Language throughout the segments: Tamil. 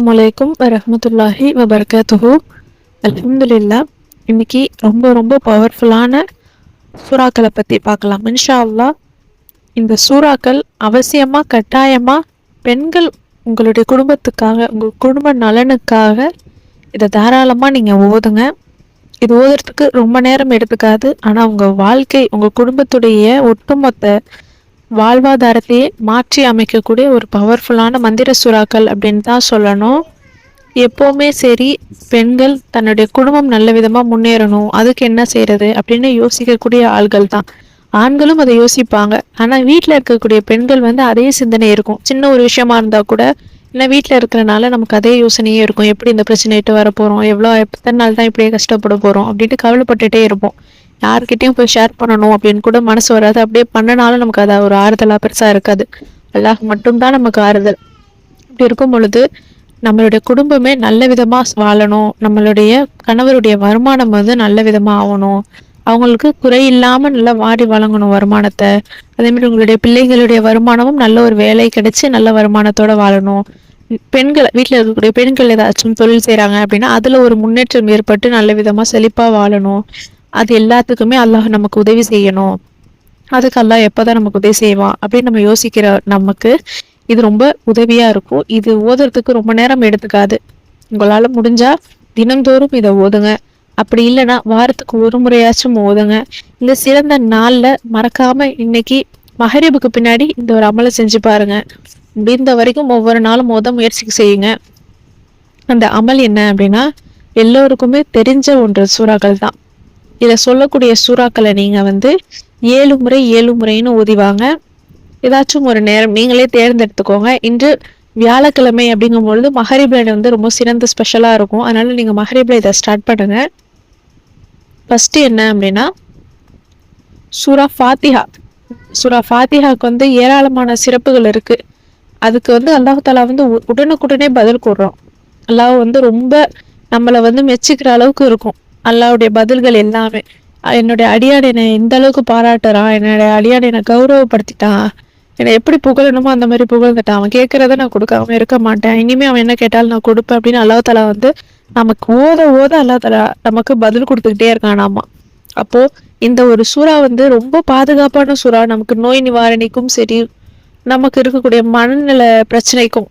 அஸ்லாம் வலைக்கும் வரஹ்மத்துல்லாஹி வபரகாத்துஹு அலமதுல்லா இன்னைக்கு ரொம்ப ரொம்ப பவர்ஃபுல்லான சூறாக்களை பற்றி பார்க்கலாம். இன்ஷா அல்லா இந்த சூறாக்கள் அவசியமாக கட்டாயமாக பெண்கள் உங்களுடைய குடும்பத்துக்காக உங்கள் குடும்ப நலனுக்காக இதை தாராளமாக நீங்கள் ஓதுங்க. இது ஓதுறதுக்கு ரொம்ப நேரம் எடுத்துக்காது. ஆனால் உங்கள் வாழ்க்கை உங்கள் குடும்பத்துடைய ஒட்டுமொத்த வாழ்வாதாரத்தையே மாற்றி அமைக்கக்கூடிய ஒரு பவர்ஃபுல்லான மந்திர சுறாக்கள் அப்படின்னு தான் சொல்லணும். எப்போவுமே சரி பெண்கள் தன்னுடைய குடும்பம் நல்ல விதமாக முன்னேறணும் அதுக்கு என்ன செய்யறது அப்படின்னு யோசிக்கக்கூடிய ஆள்கள் தான். ஆண்களும் அதை யோசிப்பாங்க. ஆனால் வீட்டில் இருக்கக்கூடிய பெண்கள் வந்து அதே சிந்தனை இருக்கும். சின்ன ஒரு விஷயமா இருந்தால் கூட இல்லை வீட்டில் இருக்கிறனால நமக்கு அதே யோசனையே இருக்கும். எப்படி இந்த பிரச்சனையிட்டு வர போகிறோம் எவ்வளோ எத்தனை நாள் தான் இப்படியே கஷ்டப்பட போகிறோம் அப்படின்ட்டு கவலைப்பட்டுட்டே இருப்போம். யார்கிட்டையும் போய் ஷேர் பண்ணணும் அப்படின்னு கூட மனசு வராது. அப்படியே பண்ணனாலும் நமக்கு அது ஒரு ஆறுதலாக பெருசாக இருக்காது. அல்லாஹ் மட்டும்தான் நமக்கு ஆறுதல். இப்படி இருக்கும் பொழுது நம்மளுடைய குடும்பமே நல்ல விதமாக வாழணும். நம்மளுடைய கணவருடைய வருமானம் வந்து நல்ல விதமாக ஆகணும். அவங்களுக்கு குறை இல்லாமல் நல்லா வாடி வழங்கணும் வருமானத்தை. அதே மாதிரி உங்களுடைய பிள்ளைங்களுடைய வருமானமும் நல்ல ஒரு வேலை கிடைச்சி நல்ல வருமானத்தோட வாழணும். பெண்கள் வீட்டில் இருக்கக்கூடிய பெண்கள் ஏதாச்சும் தொழில் செய்கிறாங்க அப்படின்னா அதில் ஒரு முன்னேற்றம் ஏற்பட்டு நல்ல விதமாக செழிப்பாக வாழணும். அது எல்லாத்துக்குமே அல்லாஹ் நமக்கு உதவி செய்யணும். அதுக்கு அல்லாஹ் எப்போதான் நமக்கு உதவி செய்வான் அப்படின்னு நம்ம யோசிக்கிற நமக்கு இது ரொம்ப உதவியா இருக்கும். இது ஓதுறதுக்கு ரொம்ப நேரம் எடுத்துக்காது. உங்களால முடிஞ்சா தினந்தோறும் இதை ஓதுங்க. அப்படி இல்லைன்னா வாரத்துக்கு ஒரு முறையாச்சும் ஓதுங்க. இந்த சிறந்த நாள்ல மறக்காம இன்னைக்கு மகரிபுக்கு பின்னாடி இந்த ஒரு அமலை செஞ்சு பாருங்க. முடிந்த வரைக்கும் ஒவ்வொரு நாளும் மோத முயற்சி செய்யுங்க. அந்த அமல் என்ன அப்படின்னா எல்லோருக்குமே தெரிஞ்ச ஒன்று சூறாக்கள் தான் இதில் சொல்லக்கூடிய சூறாக்களை நீங்கள் வந்து ஏழு முறை ஏழு முறைன்னு ஓதிவாங்க ஏதாச்சும் ஒரு நேரம் நீங்களே தேர்ந்தெடுத்துக்கோங்க. இன்று வியாழக்கிழமை அப்படிங்கும்பொழுது மஹரிபில் வந்து ரொம்ப சிறந்த ஸ்பெஷலாக இருக்கும். அதனால் நீங்கள் மஹரிபில் இதை ஸ்டார்ட் பண்ணுங்கள் ஃபஸ்ட்டு என்ன அப்படின்னா சூரா ஃபாத்திஹா. சூரா ஃபாத்திஹாக்கு வந்து ஏராளமான சிறப்புகள் இருக்குது அதுக்கு வந்து அல்லாஹாலா வந்து உ- உடனுக்குடனே பதில் கூடுறோம் அல்லாஹ் வந்து ரொம்ப நம்மளை வந்து மெச்சிக்கிற அளவுக்கு இருக்கும். அல்லாவுடைய பதில்கள் எல்லாமே. என்னுடைய என்னுடைய என்னை எந்த அளவுக்கு பாராட்டுறான். என்னுடைய அடியாடனை கௌரவப்படுத்திட்டான். என்னை எப்படி புகழணுமோ அந்த மாதிரி புகழ்ந்துட்டான். அவன் கேட்கறத நான் கொடுக்காம இருக்க மாட்டேன். இனிமே அவன் என்ன கேட்டாலும் நான் கொடுப்பேன் அப்படின்னு அல்லா தலா வந்து நமக்கு ஓத ஓத அல்லா தலா நமக்கு பதில் கொடுத்துக்கிட்டே இருக்கானாமா அப்போ இந்த ஒரு சூறா வந்து ரொம்ப பாதுகாப்பான சூறா. நமக்கு நோய் நிவாரணிக்கும் சரி நமக்கு இருக்கக்கூடிய மனநல பிரச்சனைக்கும்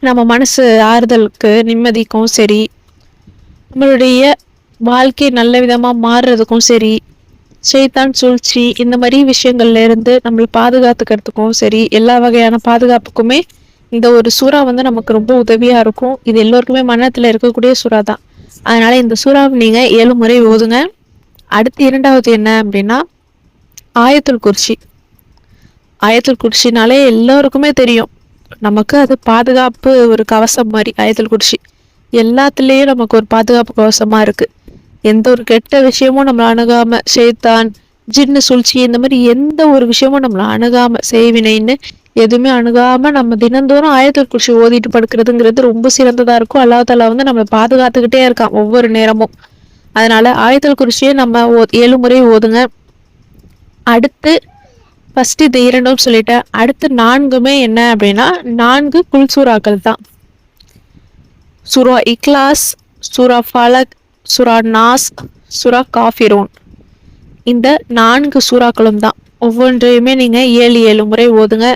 நம்ம மனசு ஆறுதலுக்கு நிம்மதிக்கும் சரி நம்மளுடைய வாழ்க்கை நல்ல விதமாக மாறுறதுக்கும் சரி செய்தான் சூழ்ச்சி இந்த மாதிரி விஷயங்கள்ல இருந்து நம்மளை பாதுகாத்துக்கிறதுக்கும் சரி எல்லா வகையான பாதுகாப்புக்குமே இந்த ஒரு சூறா வந்து நமக்கு ரொம்ப உதவியா இருக்கும். இது எல்லோருக்குமே மனத்துல இருக்கக்கூடிய சூறா தான். அதனால இந்த சூறாவை நீங்க ஏழு முறை ஓதுங்க. அடுத்து இரண்டாவது என்ன அப்படின்னா ஆயத்துல் குறிச்சி ஆயத்துல் குறிச்சினாலே எல்லோருக்குமே தெரியும். நமக்கு அது பாதுகாப்பு ஒரு கவசம் மாதிரி ஆயத்துல் குறிச்சி எல்லாத்துலேயும் நமக்கு ஒரு பாதுகாப்பு கவசமாக இருக்குது எந்த ஒரு கெட்ட விஷயமும் நம்மளை அணுகாம சேத்தான் ஜின்னு சூழ்ச்சி இந்த மாதிரி எந்த ஒரு விஷயமும் நம்மளை அணுகாம செய்வினைன்னு எதுவுமே அணுகாம நம்ம தினந்தோறும் ஆயத்துல் குறிச்சி ஓதிட்டு படுக்கிறதுங்கிறது ரொம்ப சிறந்ததா இருக்கும். அல்லாஹ் வந்து நம்மளை பாதுகாத்துக்கிட்டே இருக்கான் ஒவ்வொரு நேரமும். அதனால ஆயத்துல் குறிச்சியே நம்ம ஓ- ஏழு முறை ஓதுங்க. அடுத்து ஃபர்ஸ்ட் இது இரண்டும் சொல்லிட்டேன். அடுத்து நான்குமே என்ன அப்படின்னா நான்கு குல்சூராக்கள் தான். சுரா இக்லாஸ் சூரா ஃபலக் சுரா நாஸ் சுரா காஃபிரோன். இந்த நான்கு சூறாக்களும் தான். ஒவ்வொன்றையுமே நீங்கள் ஏழு ஏழு முறை ஓதுங்க.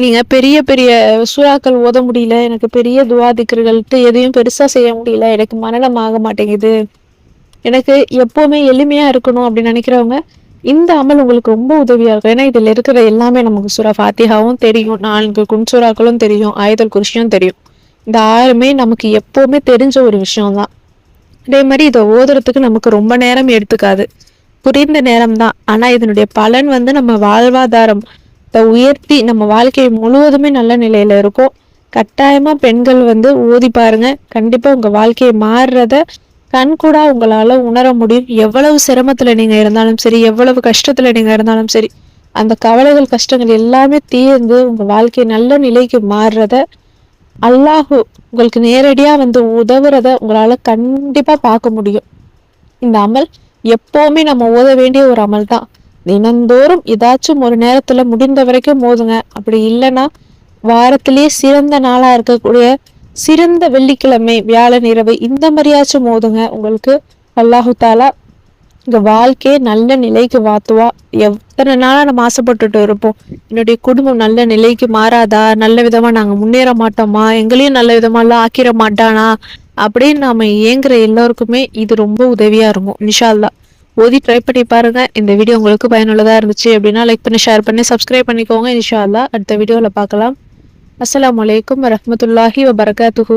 நீங்கள் பெரிய பெரிய சூறாக்கள் ஓத முடியல எனக்கு பெரிய துவாதிக்கர்கள்ட்டு எதையும் பெருசாக செய்ய முடியல எனக்கு மனநம் ஆக மாட்டேங்குது. எனக்கு எப்போவுமே எளிமையாக இருக்கணும் அப்படின்னு நினைக்கிறவங்க இந்த அமல் உங்களுக்கு ரொம்ப உதவியாக இருக்கும். ஏன்னா இதில் இருக்கிற எல்லாமே நமக்கு சுரா ஃபாத்திஹாவும் தெரியும். நான்கு குன்சூராக்களும் தெரியும். ஆயுதல் குருஷியும் தெரியும். இந்த ஆறுமே நமக்கு எப்போவுமே தெரிஞ்ச ஒரு விஷயம்தான். அதே மாதிரி இதை ஓதுறதுக்கு நமக்கு ரொம்ப நேரம் எடுத்துக்காது. குறைந்த நேரம் தான் ஆனால் இதனுடைய பலன் வந்து நம்ம வாழ்வாதாரம் இதை உயர்த்தி நம்ம வாழ்க்கை முழுவதுமே நல்ல நிலையில இருக்கும். கட்டாயமாக பெண்கள் வந்து ஓதி பாருங்க. கண்டிப்பாக உங்கள் வாழ்க்கையை மாறுறத கண்கூடா உங்களால் உணர முடியும். எவ்வளவு சிரமத்தில் நீங்கள் இருந்தாலும் சரி எவ்வளவு கஷ்டத்தில் நீங்கள் இருந்தாலும் சரி அந்த கவலைகள் கஷ்டங்கள் எல்லாமே தீர்ந்து உங்கள் வாழ்க்கை நல்ல நிலைக்கு மாறுறத அல்லாஹு உங்களுக்கு நேரடியாக வந்து உதவுறத உங்களால் கண்டிப்பாக பார்க்க முடியும். இந்த அமல் எப்போவுமே நம்ம ஓத வேண்டிய ஒரு அமல் தான் தினந்தோறும் ஏதாச்சும் ஒரு நேரத்தில் முடிந்த வரைக்கும் ஓதுங்க. அப்படி இல்லைன்னா வாரத்திலேயே சிறந்த நாளாக இருக்கக்கூடிய சிறந்த வெள்ளிக்கிழமை வியாழன் இரவு இந்த மாதிரியாச்சும் ஓதுங்க. உங்களுக்கு அல்லாஹு தாலா இங்க வாழ்க்கையை நல்ல நிலைக்கு வாத்துவா. எத்தனை நாளாக நம்ம ஆசைப்பட்டுட்டு இருப்போம். என்னுடைய குடும்பம் நல்ல நிலைக்கு மாறாதா? நல்ல விதமாக நாங்கள் முன்னேற மாட்டோமா? எங்களையும் நல்ல விதமாலாம் ஆக்கிட மாட்டானா? அப்படின்னு நாம் ஏங்குற எல்லோருக்குமே இது ரொம்ப உதவியாக இருக்கும் இன்ஷா ஓதி ட்ரை பண்ணி பாருங்க. இந்த வீடியோ உங்களுக்கு பயனுள்ளதாக இருந்துச்சு அப்படின்னா லைக் பண்ணி ஷேர் பண்ணி சப்ஸ்கிரைப் பண்ணிக்கோங்க இன்ஷா அடுத்த வீடியோவில் பார்க்கலாம். அஸ்ஸலாமு அலைக்கும் வரஹ்மத்துல்லாஹி வபரகாத்துஹு.